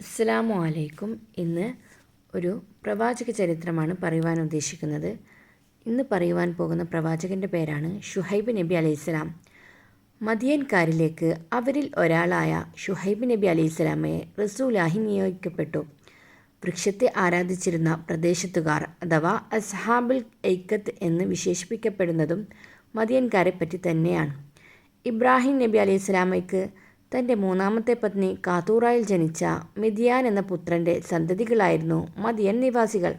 അസ്സലാമു അലൈക്കും. ഇന്ന് ഒരു പ്രവാചക ചരിത്രമാണ് പറയുവാൻ ഉദ്ദേശിക്കുന്നത്. ഇന്ന് പറയുവാൻ പോകുന്ന പ്രവാചകന്റെ പേരാണ് ഷുഹൈബ് നബി അലൈഹിസ്സലാം. മദിയൻകാരിലേക്ക് അവരിൽ ഒരാളായ ഷുഹൈബ് നബി അലൈഹിസ്സലാമയെ റസൂലാഹി നിയോഗിക്കപ്പെട്ടു. വൃക്ഷത്തെ ആരാധിച്ചിരുന്ന പ്രദേശത്തുകാർ അഥവാ അസ്ഹാബുൽ ഐക്കത്ത് എന്ന് വിശേഷിപ്പിക്കപ്പെടുന്നതും മദിയൻകാരെ പറ്റി തന്നെയാണ്. ഇബ്രാഹിം നബി അലൈഹി സ്വലാമയ്ക്ക് തന്റെ മൂന്നാമത്തെ പത്നി കാത്തൂറായിൽ ജനിച്ച മിതിയാൻ എന്ന പുത്രന്റെ സന്തതികളായിരുന്നു മദിയൻ നിവാസികൾ.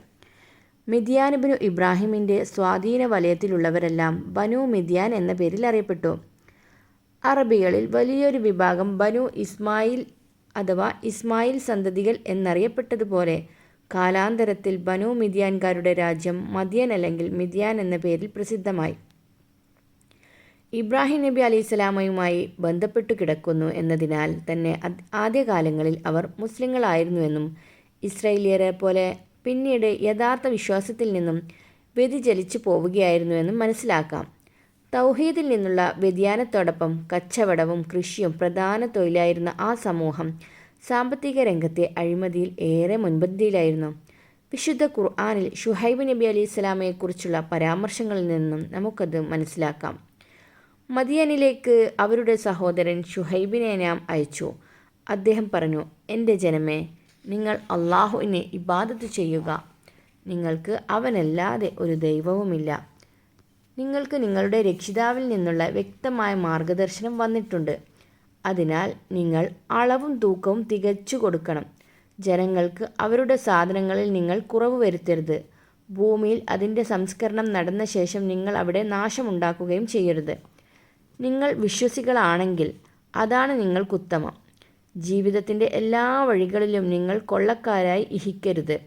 മിതിയാനുബിനു ഇബ്രാഹിമിന്റെ സ്വാധീന വലയത്തിലുള്ളവരെല്ലാം ബനു മിതിയാൻ എന്ന പേരിൽ അറിയപ്പെട്ടു. അറബികളിൽ വലിയൊരു വിഭാഗം ബനു ഇസ്മായിൽ അഥവാ ഇസ്മായിൽ സന്തതികൾ എന്നറിയപ്പെട്ടതുപോലെ കാലാന്തരത്തിൽ ബനു മിതിയാൻകാരുടെ രാജ്യം മദിയൻ അല്ലെങ്കിൽ മിതിയാൻ എന്ന പേരിൽ പ്രസിദ്ധമായി. ഇബ്രാഹിം നബി അലി ഇസ്ലാമയുമായി ബന്ധപ്പെട്ടു കിടക്കുന്നു എന്നതിനാൽ തന്നെ ആദ്യകാലങ്ങളിൽ അവർ മുസ്ലിങ്ങളായിരുന്നുവെന്നും ഇസ്രയേലിയരെ പോലെ പിന്നീട് യഥാർത്ഥ വിശ്വാസത്തിൽ നിന്നും വ്യതിചലിച്ചു പോവുകയായിരുന്നുവെന്നും മനസ്സിലാക്കാം. തൗഹീദിൽ നിന്നുള്ള വ്യതിയാനത്തോടൊപ്പം കച്ചവടവും കൃഷിയും പ്രധാന തൊഴിലായിരുന്ന ആ സമൂഹം സാമ്പത്തിക രംഗത്തെ അഴിമതിയിൽ ഏറെ മുൻപന്തിയിലായിരുന്നു. വിശുദ്ധ ഖുർആാനിൽ ഷുഹൈബ് നബി അലി ഇസ്ലാമയെക്കുറിച്ചുള്ള പരാമർശങ്ങളിൽ നിന്നും നമുക്കത് മനസ്സിലാക്കാം. മദിയനിലേക്ക് അവരുടെ സഹോദരൻ ഷുഹൈബിനെ നാം അയച്ചു. അദ്ദേഹം പറഞ്ഞു എന്റെ ജനമേ നിങ്ങൾ അള്ളാഹുവിനെ ഇബാദത്ത് ചെയ്യുക. നിങ്ങൾക്ക് അവനല്ലാതെ ഒരു ദൈവവുമില്ല. നിങ്ങൾക്ക് നിങ്ങളുടെ രക്ഷിതാവിൽ നിന്നുള്ള വ്യക്തമായ മാർഗദർശനം വന്നിട്ടുണ്ട്. അതിനാൽ നിങ്ങൾ അളവും തൂക്കവും തികച്ചു കൊടുക്കണം. ജനങ്ങൾക്ക് അവരുടെ സാധനങ്ങളിൽ നിങ്ങൾ കുറവ് വരുത്തരുത്. ഭൂമിയിൽ അതിന്റെ സംസ്കരണം നടന്ന ശേഷം നിങ്ങൾ അവിടെ നാശമുണ്ടാക്കുകയും ചെയ്യരുത്. നിങ്ങൾ വിശ്വസികളാണെങ്കിൽ അതാണ് നിങ്ങൾക്കുത്തമം. ജീവിതത്തിന്റെ എല്ലാ വഴികളിലും നിങ്ങൾ കൊള്ളക്കാരായി ഇഹിക്കരുത്.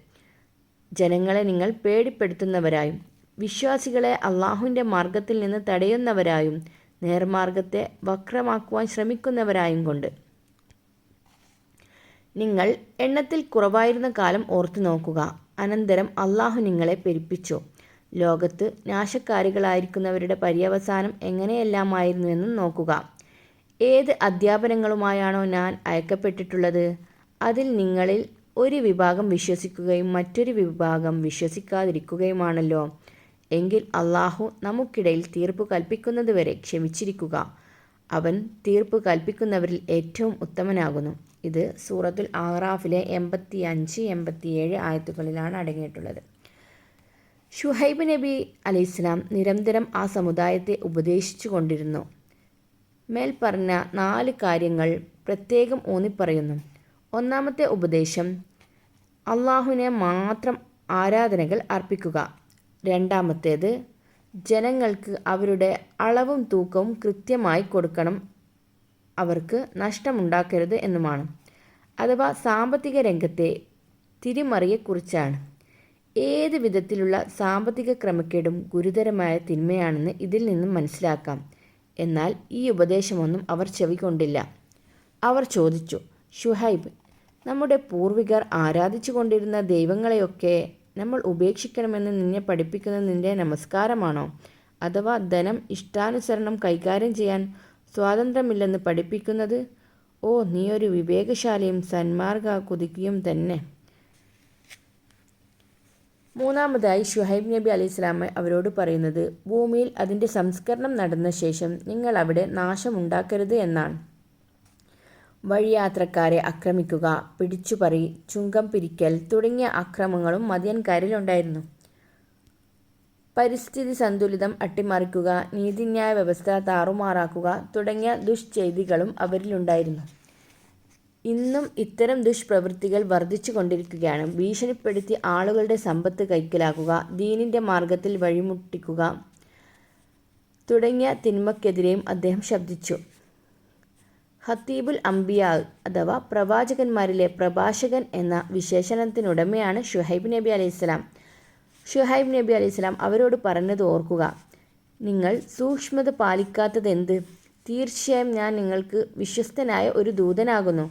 ജനങ്ങളെ നിങ്ങൾ പേടിപ്പെടുത്തുന്നവരായും വിശ്വാസികളെ അള്ളാഹുവിന്റെ മാർഗത്തിൽ നിന്ന് തടയുന്നവരായും നേർമാർഗത്തെ വക്രമാക്കുവാൻ ശ്രമിക്കുന്നവരായും കൊണ്ട്. നിങ്ങൾ എണ്ണത്തിൽ കുറവായിരുന്ന കാലം ഓർത്തു നോക്കുക അനന്തരം അള്ളാഹു നിങ്ങളെ പെരുപ്പിച്ചു. ലോകത്ത് നാശക്കാരികളായിരിക്കുന്നവരുടെ പര്യവസാനം എങ്ങനെയെല്ലാമായിരുന്നുവെന്നും നോക്കുക. ഏത് അധ്യാപനങ്ങളുമായാണോ ഞാൻ അയക്കപ്പെട്ടിട്ടുള്ളത്? അതിൽ നിങ്ങളിൽ ഒരു വിഭാഗം വിശ്വസിക്കുകയും മറ്റൊരു വിഭാഗം വിശ്വസിക്കാതിരിക്കുകയുമാണല്ലോ. എങ്കിൽ അള്ളാഹു നമുക്കിടയിൽ തീർപ്പ് കൽപ്പിക്കുന്നതുവരെ ക്ഷമിച്ചിരിക്കുക. അവൻ തീർപ്പ് കൽപ്പിക്കുന്നവരിൽ ഏറ്റവും ഉത്തമനാകുന്നു. ഇത് സൂറത്തുൽ ആറാഫിലെ എൺപത്തി അഞ്ച് എൺപത്തിയേഴ് ആയത്തുകളിലാണ് അടങ്ങിയിട്ടുള്ളത്. ഷുഹൈബ് നബി അലൈഹിസ്ലാം നിരന്തരം ആ സമുദായത്തെ ഉപദേശിച്ചു കൊണ്ടിരുന്നു. മേൽ പറഞ്ഞ നാല് കാര്യങ്ങൾ പ്രത്യേകം ഊന്നിപ്പറയുന്നു. ഒന്നാമത്തെ ഉപദേശം അള്ളാഹുവിനെ മാത്രം ആരാധനകൾ അർപ്പിക്കുക. രണ്ടാമത്തേത് ജനങ്ങൾക്ക് അവരുടെ അളവും തൂക്കവും കൃത്യമായി കൊടുക്കണം. അവർക്ക് നഷ്ടമുണ്ടാക്കരുത് എന്നുമാണ്. അഥവാ സാമ്പത്തിക രംഗത്തെ തിരിമറിയെക്കുറിച്ചാണ്. ഏത് വിധത്തിലുള്ള സാമ്പത്തിക ക്രമക്കേടും ഗുരുതരമായ തിന്മയാണെന്ന് ഇതിൽ നിന്നും മനസ്സിലാക്കാം. എന്നാൽ ഈ ഉപദേശമൊന്നും അവർ ചെവിക്കൊണ്ടില്ല. അവർ ചോദിച്ചു ഷുഹൈബ് നമ്മുടെ പൂർവികർ ആരാധിച്ചു കൊണ്ടിരുന്ന ദൈവങ്ങളെയൊക്കെ നമ്മൾ ഉപേക്ഷിക്കണമെന്ന് നിന്നെ പഠിപ്പിക്കുന്ന നിന്റെ നമസ്കാരമാണോ? അഥവാ ധനം ഇഷ്ടാനുസരണം കൈകാര്യം ചെയ്യാൻ സ്വാതന്ത്ര്യമില്ലെന്ന് പഠിപ്പിക്കുന്നത്? ഓ നീ ഒരു വിവേകശാലിയും സന്മാർഗ കുതിക്കുകയും തന്നെ. മൂന്നാമതായി ഷുഹൈബ് നബി അലി ഇസ്ലാമ അവരോട് പറയുന്നത് ഭൂമിയിൽ അതിന്റെ സംസ്കരണം നടന്ന ശേഷം നിങ്ങൾ അവിടെ നാശമുണ്ടാക്കരുത് എന്നാണ്. വഴിയാത്രക്കാരെ ആക്രമിക്കുക പിടിച്ചുപറി ചുങ്കം പിരിക്കൽ തുടങ്ങിയ അക്രമങ്ങളും മതിയൻകാരിലുണ്ടായിരുന്നു പരിസ്ഥിതി സന്തുലിതം അട്ടിമറിക്കുക നീതിന്യായ വ്യവസ്ഥ താറുമാറാക്കുക തുടങ്ങിയ ദുഷ്ചെയ്തികളും അവരിലുണ്ടായിരുന്നു. ഇന്നും ഇത്തരം ദുഷ്പ്രവൃത്തികൾ വർദ്ധിച്ചു കൊണ്ടിരിക്കുകയാണ് ഭീഷണിപ്പെടുത്തി ആളുകളുടെ സമ്പത്ത് കൈക്കലാക്കുക ദീനിന്റെ മാർഗത്തിൽ വഴിമുട്ടിക്കുക തുടങ്ങിയ തിന്മക്കെതിരെയും അദ്ദേഹം ശബ്ദിച്ചു. ഹത്തീബുൽ അംബിയ അഥവാ പ്രവാചകന്മാരിലെ പ്രഭാഷകൻ എന്ന വിശേഷണത്തിനുടമയാണ് ഷുഹൈബ് നബി അലൈഹിസ്സലാം ഷുഹൈബ് നബി അലൈഹിസ്സലാം അവരോട് പറഞ്ഞത് ഓർക്കുക നിങ്ങൾ സൂക്ഷ്മത പാലിക്കാത്തതെന്ത്? തീർച്ചയായും ഞാൻ നിങ്ങൾക്ക് വിശ്വസ്തനായ ഒരു ദൂതനാകുന്നു.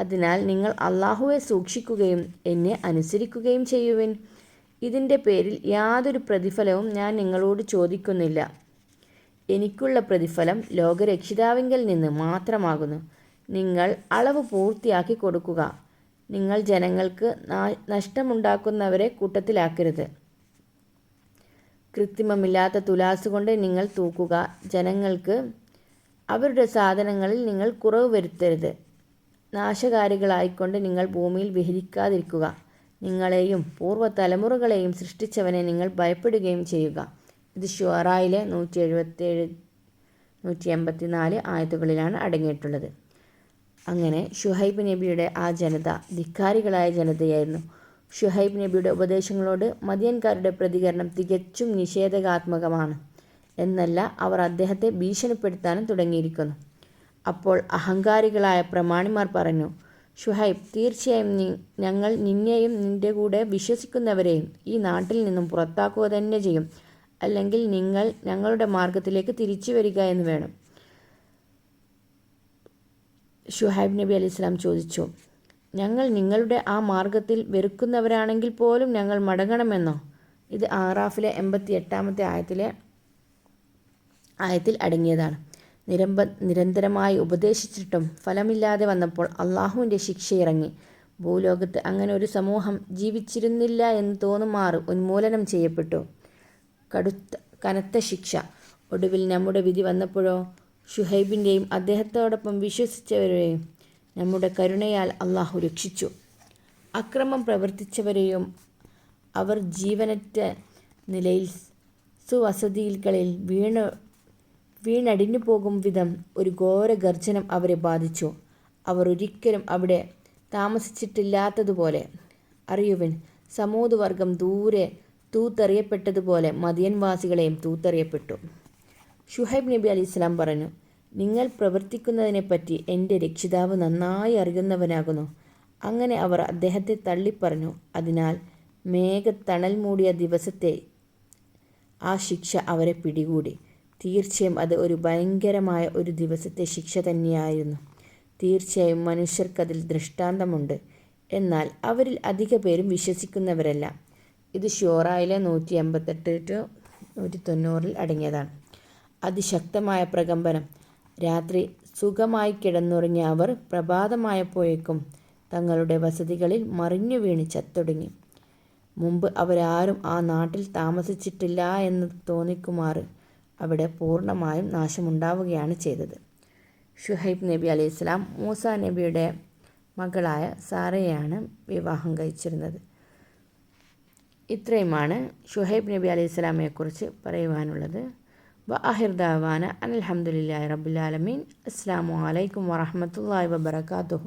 അതിനാൽ നിങ്ങൾ അള്ളാഹുവെ സൂക്ഷിക്കുകയും എന്നെ അനുസരിക്കുകയും ചെയ്യുവിൻ. ഇതിന്റെ പേരിൽ യാതൊരു പ്രതിഫലവും ഞാൻ നിങ്ങളോട് ചോദിക്കുന്നില്ല. എനിക്കുള്ള പ്രതിഫലം ലോകരക്ഷിതാവിങ്കിൽ നിന്ന് മാത്രമാകുന്നു. നിങ്ങൾ അളവ് പൂർത്തിയാക്കി കൊടുക്കുക. നിങ്ങൾ ജനങ്ങൾക്ക് നഷ്ടമുണ്ടാക്കുന്നവരെ കൂട്ടത്തിലാക്കരുത്. കൃത്രിമമില്ലാത്ത തുലാസ് കൊണ്ട് നിങ്ങൾ തൂക്കുക. ജനങ്ങൾക്ക് അവരുടെ സാധനങ്ങളിൽ നിങ്ങൾ കുറവ് വരുത്തരുത്. നാശകാരികളായിക്കൊണ്ട് നിങ്ങൾ ഭൂമിയിൽ വിഹരിക്കാതിരിക്കുക. നിങ്ങളെയും പൂർവ തലമുറകളെയും സൃഷ്ടിച്ചവനെ നിങ്ങൾ ഭയപ്പെടുകയും ചെയ്യുക. ഇത് ഷുവറായിലെ നൂറ്റി എഴുപത്തേഴ് നൂറ്റി എൺപത്തി നാല് ആയത്തുകളിലാണ് അടങ്ങിയിട്ടുള്ളത്. അങ്ങനെ ഷുഹൈബ് നബിയുടെ ആ ജനത ധിക്കാരികളായ ജനതയായിരുന്നു. ഷുഹൈബ് നബിയുടെ ഉപദേശങ്ങളോട് മദിയൻകാരുടെ പ്രതികരണം തികച്ചും നിഷേധകാത്മകമാണ്. എന്നല്ല അവർ അദ്ദേഹത്തെ ഭീഷണിപ്പെടുത്താനും തുടങ്ങിയിരിക്കുന്നു. അപ്പോൾ അഹങ്കാരികളായ പ്രമാണിമാർ പറഞ്ഞു ഷുഹൈബ് തീർച്ചയായും നീ ഞങ്ങൾ നിന്നെയും നിന്റെ കൂടെ വിശ്വസിക്കുന്നവരെയും ഈ നാട്ടിൽ നിന്നും പുറത്താക്കുക തന്നെ ചെയ്യും. അല്ലെങ്കിൽ നിങ്ങൾ ഞങ്ങളുടെ മാർഗത്തിലേക്ക് തിരിച്ചു വരിക എന്ന് വേണം. ഷുഹൈബ് നബി അലി ഇസ്ലാം ചോദിച്ചു ഞങ്ങൾ നിങ്ങളുടെ ആ മാർഗത്തിൽ വെറുക്കുന്നവരാണെങ്കിൽ പോലും ഞങ്ങൾ മടങ്ങണമെന്നോ? ഇത് ആറാഫിലെ എൺപത്തി എട്ടാമത്തെ ആയത്തിലെ ആയത്തിൽ അടങ്ങിയതാണ്. നിരമ്പ നിരന്തരമായി ഉപദേശിച്ചിട്ടും ഫലമില്ലാതെ വന്നപ്പോൾ അള്ളാഹുവിന്റെ ശിക്ഷ ഇറങ്ങി ഭൂലോകത്ത് അങ്ങനെ ഒരു സമൂഹം ജീവിച്ചിരുന്നില്ല എന്ന് തോന്നുമാറ് ഉന്മൂലനം ചെയ്യപ്പെട്ടു. കടുത്ത കനത്ത ശിക്ഷ. ഒടുവിൽ നമ്മുടെ വിധി വന്നപ്പോഴോ? ഷുഹൈബിന്റെയും അദ്ദേഹത്തോടൊപ്പം വിശ്വസിച്ചവരെയും നമ്മുടെ കരുണയാൽ അള്ളാഹു രക്ഷിച്ചു. അക്രമം പ്രവർത്തിച്ചവരെയും അവർ ജീവനറ്റ നിലയിൽ സുവസതികളിൽ വീണ വീണടിഞ്ഞു പോകും വിധം ഒരു ഘോര ഗർജനം അവരെ ബാധിച്ചു. അവർ ഒരിക്കലും അവിടെ താമസിച്ചിട്ടില്ലാത്തതുപോലെ. അറിയുവിൻ സമൂതുവർഗം ദൂരെ തൂത്തെറിയപ്പെട്ടതുപോലെ മദിയൻവാസികളെയും തൂത്തെറിയപ്പെട്ടു. ഷുഹൈബ് നബി അലി ഇസ്ലാം പറഞ്ഞു നിങ്ങൾ പ്രവർത്തിക്കുന്നതിനെപ്പറ്റി എന്റെ രക്ഷിതാവ് നന്നായി അറിയുന്നവനാകുന്നു. അങ്ങനെ അവർ അദ്ദേഹത്തെ തള്ളിപ്പറഞ്ഞു. അതിനാൽ മേഘത്തണൽ മൂടിയ ദിവസത്തെ ആ ശിക്ഷ അവരെ പിടികൂടി. തീർച്ചയായും അത് ഒരു ഭയങ്കരമായ ഒരു ദിവസത്തെ ശിക്ഷ തന്നെയായിരുന്നു. തീർച്ചയായും മനുഷ്യർക്കതിൽ ദൃഷ്ടാന്തമുണ്ട്. എന്നാൽ അവരിൽ അധിക പേരും വിശ്വസിക്കുന്നവരല്ല. ഇത് ഷോറായിലെ നൂറ്റി അമ്പത്തെട്ട് ടു നൂറ്റി തൊണ്ണൂറിൽ അടങ്ങിയതാണ്. അതിശക്തമായ പ്രകമ്പനം. രാത്രി സുഖമായി കിടന്നുറങ്ങിയ അവർ പ്രഭാതമായപ്പോഴേക്കും തങ്ങളുടെ വസതികളിൽ മറിഞ്ഞു വീണ് ചത്തൊടുങ്ങി. മുമ്പ് അവരാരും ആ നാട്ടിൽ താമസിച്ചിട്ടില്ല എന്ന് തോന്നിക്കുമാറ് അവിടെ പൂർണമായും നാശമുണ്ടാവുകയാണ് ചെയ്തത്. ഷുഹൈബ് നബി അലൈഹി സ്വലാം മൂസ നബിയുടെ മകളായ സാറയാണ് വിവാഹം കഴിച്ചിരുന്നത്. ഇത്രയുമാണ് ഷുഹൈബ് നബി അലൈഹി സ്വലാമയെക്കുറിച്ച് പറയുവാനുള്ളത്. വഅഹിർ ദാവാന അലഹമുല്ലാ റബുലാലമീൻ അസ്സാം വലൈക്കും വാഹമത്തല്ലാ വബർക്കാത്തു